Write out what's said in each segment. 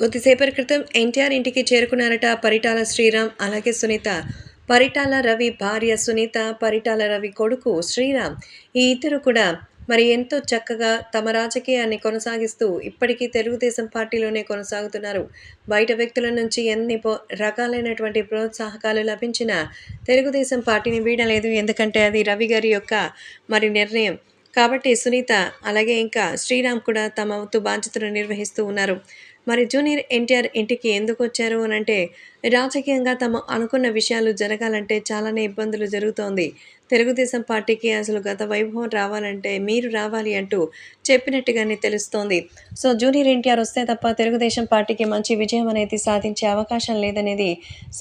కొద్దిసేపటి క్రితం ఎన్టీఆర్ ఇంటికి చేరుకున్నారట పరిటాల శ్రీరామ్ అలాగే సునీత. పరిటాల రవి భార్య సునీత పరిటాల రవి కొడుకు శ్రీరామ్. ఈ ఇద్దరు కూడా మరి ఎంతో చక్కగా తమ రాజకీయాన్ని కొనసాగిస్తూ ఇప్పటికీ తెలుగుదేశం పార్టీలోనే కొనసాగుతున్నారు. బయట వ్యక్తుల నుంచి ఎన్ని రకాలైనటువంటి ప్రోత్సాహకాలు లభించినా తెలుగుదేశం పార్టీని వీడలేదు. ఎందుకంటే అది రవి గారి యొక్క మరి నిర్ణయం. కాబట్టి సునీత అలాగే ఇంకా శ్రీరామ్ కూడా తమ వంతు బాధ్యతను నిర్వహిస్తూ ఉన్నారు. మరి జూనియర్ ఎన్టీఆర్ ఇంటికి ఎందుకు వచ్చారు అని అంటే రాజకీయంగా తమ అనుకున్న విషయాలు జరగాలంటే చాలానే ఇబ్బందులు జరుగుతోంది. తెలుగుదేశం పార్టీకి అసలు గత వైభవం రావాలంటే మీరు రావాలి అంటూ చెప్పినట్టుగానే తెలుస్తోంది. సో జూనియర్ ఎన్టీఆర్ వస్తే తప్ప తెలుగుదేశం పార్టీకి మంచి విజయం అనేది సాధించే అవకాశం లేదనేది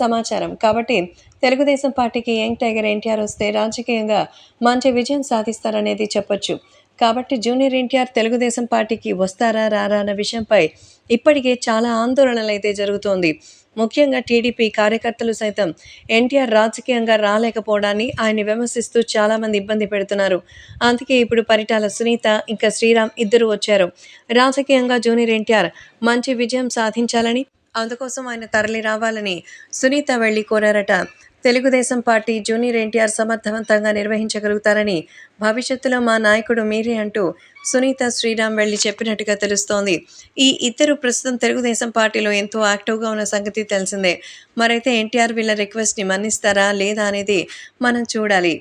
సమాచారం. కాబట్టి తెలుగుదేశం పార్టీకి యంగ్ టైగర్ ఎన్టీఆర్ వస్తే రాజకీయంగా మంచి విజయం సాధిస్తారనేది చెప్పొచ్చు. కాబట్టి జూనియర్ ఎన్టీఆర్ తెలుగుదేశం పార్టీకి వస్తారా రారా అన్న విషయంపై ఇప్పటికే చాలా ఆందోళనలు అయితే జరుగుతోంది. ముఖ్యంగా టీడీపీ కార్యకర్తలు సైతం ఎన్టీఆర్ రాజకీయంగా రాలేకపోవడాన్ని ఆయన విమర్శిస్తూ చాలామంది ఇబ్బంది పెడుతున్నారు. అందుకే ఇప్పుడు పరిటాల సునీత ఇంకా శ్రీరామ్ ఇద్దరు వచ్చారు. రాజకీయంగా జూనియర్ ఎన్టీఆర్ మంచి విజయం సాధించాలని అందుకోసం ఆయన తరలి రావాలని సునీత వెళ్ళి కోరారట. తెలుగుదేశం పార్టీ జూనియర్ ఎన్టీఆర్ సమర్థవంతంగా నిర్వహించగలుగుతారని భవిష్యత్తులో మా నాయకుడు మీరే అంటూ సునీత శ్రీరామ్ వెళ్ళి చెప్పినట్టుగా తెలుస్తోంది. ఈ ఇద్దరు ప్రస్తుతం తెలుగుదేశం పార్టీలో ఎంతో యాక్టివ్గా ఉన్న సంగతి తెలిసిందే. మరైతే ఎన్టీఆర్ వీళ్ళ రిక్వెస్ట్ని మన్నిస్తారా లేదా అనేది మనం చూడాలి.